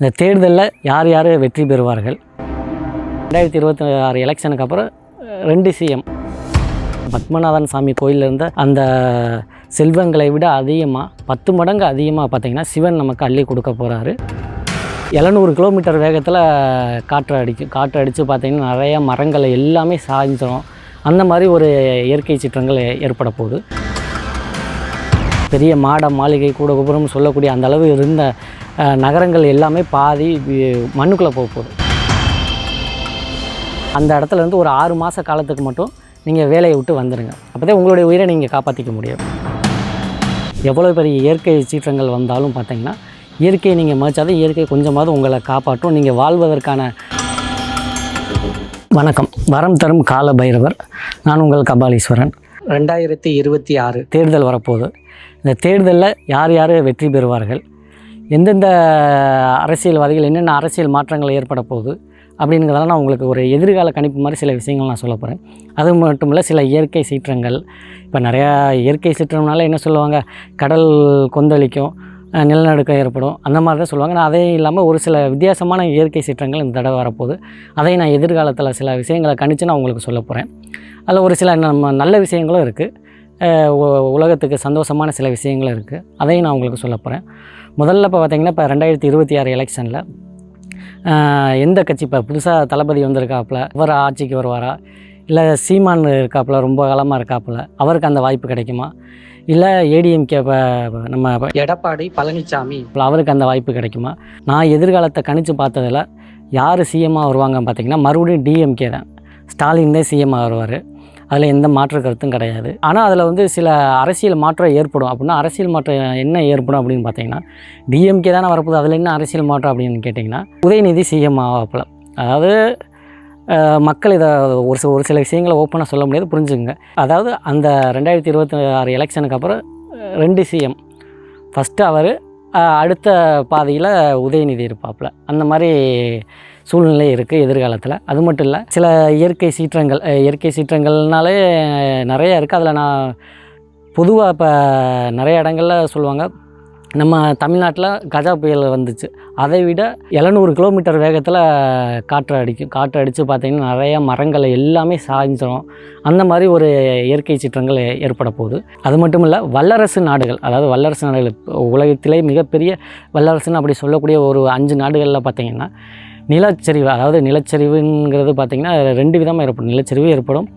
இந்த தேர்தலில் யார் யார் வெற்றி பெறுவார்கள்? ரெண்டாயிரத்தி இருபத்தி ஆறு எலெக்ஷனுக்கு அப்புறம் ரெண்டு சிஎம். பத்மநாதன் சாமி கோயிலில் இருந்த அந்த செல்வங்களை விட அதிகமாக பத்து மடங்கு அதிகமாக பார்த்திங்கன்னா சிவன் நமக்கு அள்ளி கொடுக்க போகிறாரு எழுநூறு கிலோமீட்டர் வேகத்தில் காற்று அடிக்கும் காற்று அடித்து பார்த்திங்கன்னா நிறைய மரங்களை எல்லாமே சாய்ஞ்சிரும். அந்த மாதிரி ஒரு இயற்கை சீற்றங்கள் ஏற்பட போகுது. பெரிய மாட மாளிகை கூட கோபுரம் சொல்லக்கூடிய அந்த அளவு இருந்த நகரங்கள் எல்லாமே பாதி மண்ணுக்குள்ளே போக போகுது. அந்த இடத்துல இருந்து ஒரு ஆறு மாத காலத்துக்கு மட்டும் நீங்கள் வேலையை விட்டு வந்துடுங்க அப்போ தான் உங்களுடைய உயிரை நீங்கள் காப்பாற்றிக்க முடியும். எவ்வளோ பெரிய இயற்கை சீற்றங்கள் வந்தாலும் பார்த்தீங்கன்னா இயற்கையை நீங்கள் மதிச்சாதான் இயற்கை கொஞ்சமாவது உங்களை காப்பாற்றும். நீங்கள் வாழ்வதற்கான வணக்கம். வரம் தரும் கால பைரவர் நான் உங்கள் கபாலீஸ்வரன். ரெண்டாயிரத்தி இருபத்தி ஆறு தேர்தல் வரப்போகுது. இந்த தேர்தலில் யார் யார் வெற்றி பெறுவார்கள்? எந்தெந்த அரசியல்வாதிகள் என்னென்ன அரசியல் மாற்றங்கள் ஏற்பட போகுது அப்படிங்கிறதெல்லாம் நான் உங்களுக்கு ஒரு எதிர்கால கணிப்பு மாதிரி சில விஷயங்கள் நான் சொல்ல போகிறேன் அது மட்டும் இல்லை சில இயற்கை சீற்றங்கள். இப்போ நிறையா இயற்கை சீற்றம்னால என்ன சொல்லுவாங்க? கடல் கொந்தளிக்கும் நிலநடுக்கம் ஏற்படும் அந்த மாதிரி தான் சொல்லுவாங்க. நான் அதே இல்லாமல் ஒரு சில வித்தியாசமான இயற்கை சீற்றங்கள் இந்த தடவை வரப்போகுது. அதை நான் எதிர்காலத்தில் சில விஷயங்களை கணிச்சு நான் உங்களுக்கு சொல்ல போகிறேன் அதில் ஒரு சில நம்ம நல்ல விஷயங்களும் இருக்குது உலகத்துக்கு சந்தோஷமான சில விஷயங்களும் இருக்குது அதையும் நான் உங்களுக்கு சொல்ல போகிறேன் முதல்ல இப்போ பார்த்தீங்கன்னா இப்போ ரெண்டாயிரத்தி இருபத்தி ஆறு எலெக்ஷனில் எந்த கட்சி இப்போ புதுசாக தளபதி வந்திருக்காப்புல அவர் ஆட்சிக்கு வருவாரா? இல்லை சீமான் இருக்காப்புல ரொம்ப காலமாக இருக்காப்புல அவருக்கு அந்த வாய்ப்பு கிடைக்குமா? இல்லை ஏடிஎம்கே இப்போ நம்ம எடப்பாடி பழனிசாமி இப்ப அவருக்கு அந்த வாய்ப்பு கிடைக்குமா? நான் எதிர்காலத்தை கணிச்சு பார்த்ததில் யார் சிஎம்மாக வருவாங்க பார்த்தீங்கன்னா மறுபடியும் டிஎம்கே தான். ஸ்டாலின் தான் சிஎம்மாக வருவார். அதில் எந்த மாற்று கருத்தும் கிடையாது. ஆனால் அதில் வந்து சில அரசியல் மாற்றம் ஏற்படும். அப்படின்னா அரசியல் மாற்றம் என்ன ஏற்படும் அப்படின்னு பார்த்தீங்கன்னா டிஎம்கே தானே வரப்போகுது. அதில் என்ன அரசியல் மாற்றம் அப்படின்னு கேட்டிங்கன்னா உதயநிதி சிஎம் ஆகப்பல அதாவது மக்கள் இதை ஒரு சில ஒரு சில விஷயங்களை ஓப்பனாக சொல்ல முடியாது புரிஞ்சுங்க அதாவது அந்த ரெண்டாயிரத்தி இருபத்தி ஆறு எலெக்ஷனுக்கு அப்புறம் ரெண்டு சிஎம் ஃபஸ்ட்டு அவர் அடுத்த பாதையில் உதயநிதி இருப்பாப்புல. அந்த மாதிரி சூழ்நிலை இருக்குது எதிர்காலத்தில். அது மட்டும் இல்லை சில இயற்கை சீற்றங்கள் இயற்கை சீற்றங்கள்னாலே நிறைய இருக்குது அதில் நான் பொதுவாக இப்போ நிறைய இடங்களில் சொல்லுவாங்க நம்ம தமிழ்நாட்டில் கஜா புயல் வந்துச்சு. அதை விட எழுநூறு கிலோமீட்டர் வேகத்தில் காற்று அடிக்கும் காற்று அடித்து பார்த்திங்கன்னா நிறைய மரங்கள் எல்லாமே சாய்ஞ்சிரும். அந்த மாதிரி ஒரு இயற்கை சீற்றங்கள் ஏற்பட போகுது. அது மட்டும் இல்லை வல்லரசு நாடுகள் அதாவது வல்லரசு நாடுகள் உலகத்திலே மிகப்பெரிய வல்லரசுன்னு அப்படி சொல்லக்கூடிய ஒரு அஞ்சு நாடுகளில் பார்த்திங்கன்னா நிலச்சரிவு அதாவது நிலச்சரிவுங்கிறது பார்த்திங்கன்னா ரெண்டு விதமாக ஏற்படும். நிலச்சரிவு ஏற்படும்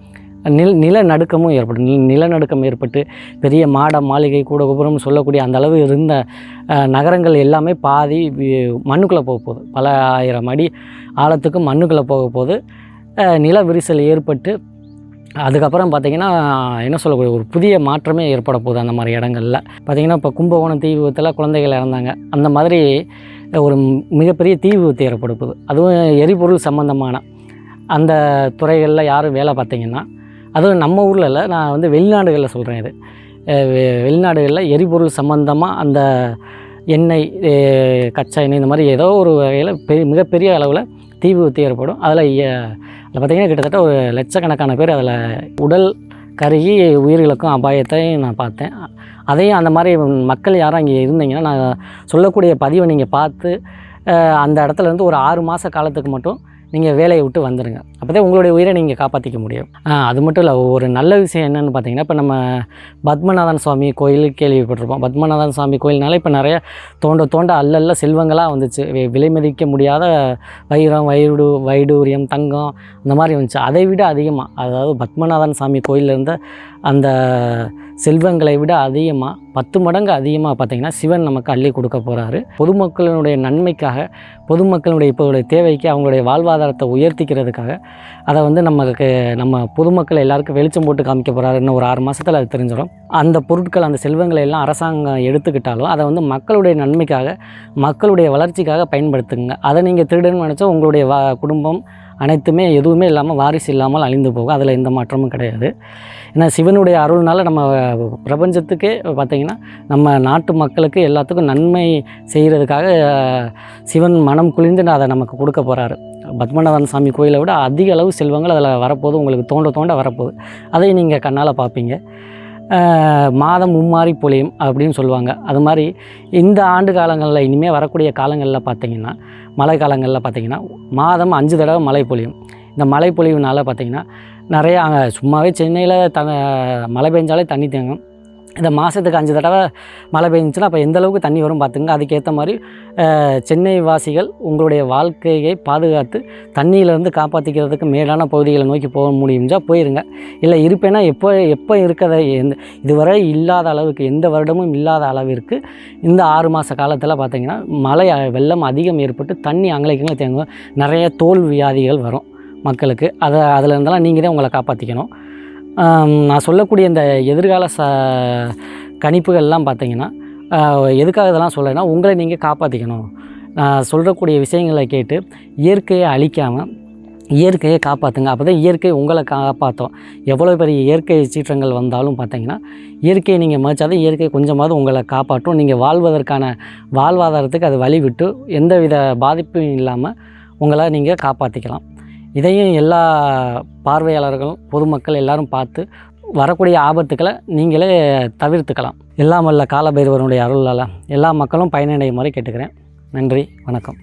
நில நிலநடுக்கமும் ஏற்படும். நில நிலநடுக்கம் ஏற்பட்டு பெரிய மாட மாளிகை கூட கோபுரம் சொல்லக்கூடிய அந்த அளவு இருந்த நகரங்கள் எல்லாமே பாதி மண்ணுக்குள்ளே போக போகுது. பல ஆயிரம் அடி ஆழத்துக்கு மண்ணுக்குள்ளே போக போகுது. நில விரிசல் ஏற்பட்டு அதுக்கப்புறம் பார்த்திங்கன்னா என்ன சொல்லக்கூடிய ஒரு புதிய மாற்றமே ஏற்பட போகுது அந்த மாதிரி இடங்களில். பார்த்திங்கன்னா இப்போ கும்பகோணம் தீ விபத்தில் குழந்தைகள் இறந்தாங்க. அந்த மாதிரி ஒரு மிகப்பெரிய தீ விபத்து அதுவும் எரிபொருள் சம்மந்தமான அந்த துறைகளில் யாரும் வேலை பார்த்தீங்கன்னா அதுவும் நம்ம ஊரில் இல்லை நான் வந்து வெளிநாடுகளில் சொல்கிறேன் இது. வெ- வெளிநாடுகளில் எரிபொருள் சம்மந்தமாக அந்த எண்ணெய் கச்சா எண்ணெய் இந்த மாதிரி ஏதோ ஒரு வகையில் பெரிய மிகப்பெரிய அளவில் தீ விபத்து ஏற்படும் அதில் அதில் பார்த்திங்கன்னா கிட்டத்தட்ட ஒரு லட்சக்கணக்கான பேர் அதில் உடல் கருகி உயிரிழக்கும் அபாயத்தையும் நான் பார்த்தேன். அதையும் அந்த மாதிரி மக்கள் யாரும் அங்கே இருந்தீங்கன்னா நான் சொல்லக்கூடிய பதிவை நீங்கள் பார்த்து அந்த இடத்துல இருந்து ஒரு ஆறு மாத காலத்துக்கு மட்டும் நீங்கள் வேலையை விட்டு வந்துடுங்க அப்போ தான் உங்களுடைய உயிரை நீங்கள் காப்பாற்றிக்க முடியும். அது மட்டும் இல்லை ஒரு நல்ல விஷயம் என்னென்னு பார்த்தீங்கன்னா இப்போ நம்ம பத்மநாதன் சுவாமி கோயில் கேள்விப்பட்டிருப்போம். பத்மநாதன் சுவாமி கோயில்னால இப்போ நிறைய தோண்ட தோண்ட அல்லல்ல செல்வங்களாக வந்துச்சு. விலைமதிக்க விலை முடியாத வைரம் வைடு வைடூரியம் தங்கம் அந்த மாதிரி வந்துச்சு. அதை விட அதிகமாக அதாவது பத்மநாதன் சாமி கோயிலில் இருந்த அந்த செல்வங்களை விட அதிகமாக பத்து மடங்கு அதிகமாக பார்த்தீங்கன்னா சிவன் நமக்கு அள்ளி கொடுக்க போகிறாரு பொதுமக்களினுடைய நன்மைக்காக பொதுமக்களுடைய இப்போடைய தேவைக்கு அவங்களுடைய வாழ்வாதாரத்தை உயர்த்திக்கிறதுக்காக அதை வந்து நமக்கு நம்ம பொதுமக்கள் எல்லாருக்கும் வெளிச்சம் போட்டு காமிக்க போகிறாரு இன்னும் ஒரு ஆறு மாதத்தில் அது தெரிஞ்சிடும். அந்த பொருட்கள் அந்த செல்வங்களை எல்லாம் அரசாங்கம் எடுத்துக்கிட்டாலும் அதை வந்து மக்களுடைய நன்மைக்காக மக்களுடைய வளர்ச்சிக்காக பயன்படுத்துங்க. அதை நீங்கள் திருடன்னு நினச்சா உங்களுடைய வா குடும்பம் அனைத்துமே எதுவுமே இல்லாமல் வாரிசு இல்லாமல் அழிந்து போகும். அதில் எந்த மாற்றமும் கிடையாது. ஏன்னா சிவனுடைய அருள்னால நம்ம பிரபஞ்சத்துக்கே பார்த்திங்கன்னா நம்ம நாட்டு மக்களுக்கு எல்லாத்துக்கும் நன்மை செய்கிறதுக்காக சிவன் மனம் குளிர்ந்து அதை நமக்கு கொடுக்க போகிறாரு பத்மநாதன் சாமி கோயிலை விட அதிக அளவு செல்வங்கள் அதில் வரப்போகுது. உங்களுக்கு தோண்ட தோண்ட வரப்போகுது. அதை நீங்கள் கண்ணால் பார்ப்பீங்க. மாதம் மும்மாறி பொழியும் அப்படின்னு சொல்லுவாங்க. அது மாதிரி இந்த ஆண்டு காலங்களில் இனிமேல் வரக்கூடிய காலங்களில் பார்த்திங்கன்னா மழை காலங்களில் பார்த்தீங்கன்னா மாதம் அஞ்சு தடவை மழை பொழியும். இந்த மழை பொழிவுனால பார்த்தீங்கன்னா நிறையா அங்கே சும்மாவே சென்னையில் த மழை பெஞ்சாலே தண்ணி தேங்கும். இந்த மாதத்துக்கு அஞ்சு தடவை மழை பெஞ்சுன்னா அப்போ எந்த அளவுக்கு தண்ணி வரும் பார்த்துங்க. அதுக்கேற்ற மாதிரி சென்னை வாசிகள் உங்களுடைய வாழ்க்கையை பாதுகாத்து தண்ணியிலேருந்து காப்பாற்றிக்கிறதுக்கு மேலான பகுதிகளை நோக்கி போக முடியும்ச்சா போயிருங்க. இல்லை இருப்பேன்னா எப்போ எப்போ இருக்கிறத எந்த இதுவரை இல்லாத அளவுக்கு எந்த வருடமும் இல்லாத அளவிற்கு இந்த ஆறு மாத காலத்தில் பார்த்தீங்கன்னா மழை வெள்ளம் அதிகம் ஏற்பட்டு தண்ணி அங்கலைக்கங்க தேங்கும். நிறைய தோல் வியாதிகள் வரும் மக்களுக்கு. அதை அதில் இருந்தெல்லாம் நீங்கள் தான் உங்களை காப்பாற்றிக்கணும் நான் சொல்லக்கூடிய இந்த எதிர்கால ச கணிப்புகள்லாம் பார்த்தீங்கன்னா எதுக்காக இதெல்லாம் சொல்கிறேன்னா உங்களை நீங்கள் காப்பாற்றிக்கணும் நான் சொல்லக்கூடிய விஷயங்களை கேட்டு இயற்கையை அழிக்காமல் இயற்கையை காப்பாற்றுங்க அப்போ தான் இயற்கை உங்களை காப்பாற்றும் எவ்வளோ பெரிய இயற்கை சீற்றங்கள் வந்தாலும் பார்த்தீங்கன்னா இயற்கையை நீங்கள் மதிச்சாதான் இயற்கை கொஞ்சமாவது உங்களை காப்பாற்றும். நீங்கள் வாழ்வதற்கான வாழ்வாதாரத்துக்கு அது வழிவிட்டு எந்தவித பாதிப்பும் இல்லாமல் உங்களை நீங்கள் காப்பாற்றிக்கலாம் இதையும் எல்லா பார்வையாளர்களும் பொதுமக்கள் எல்லாரும் பார்த்து வரக்கூடிய ஆபத்துக்களை நீங்களே தவிர்த்துக்கலாம். எல்லாம் வல்ல காலபைரவருடைய அருளால் எல்லா மக்களும் பயனடையும் முறை கேட்டுக்கிறேன். நன்றி வணக்கம்.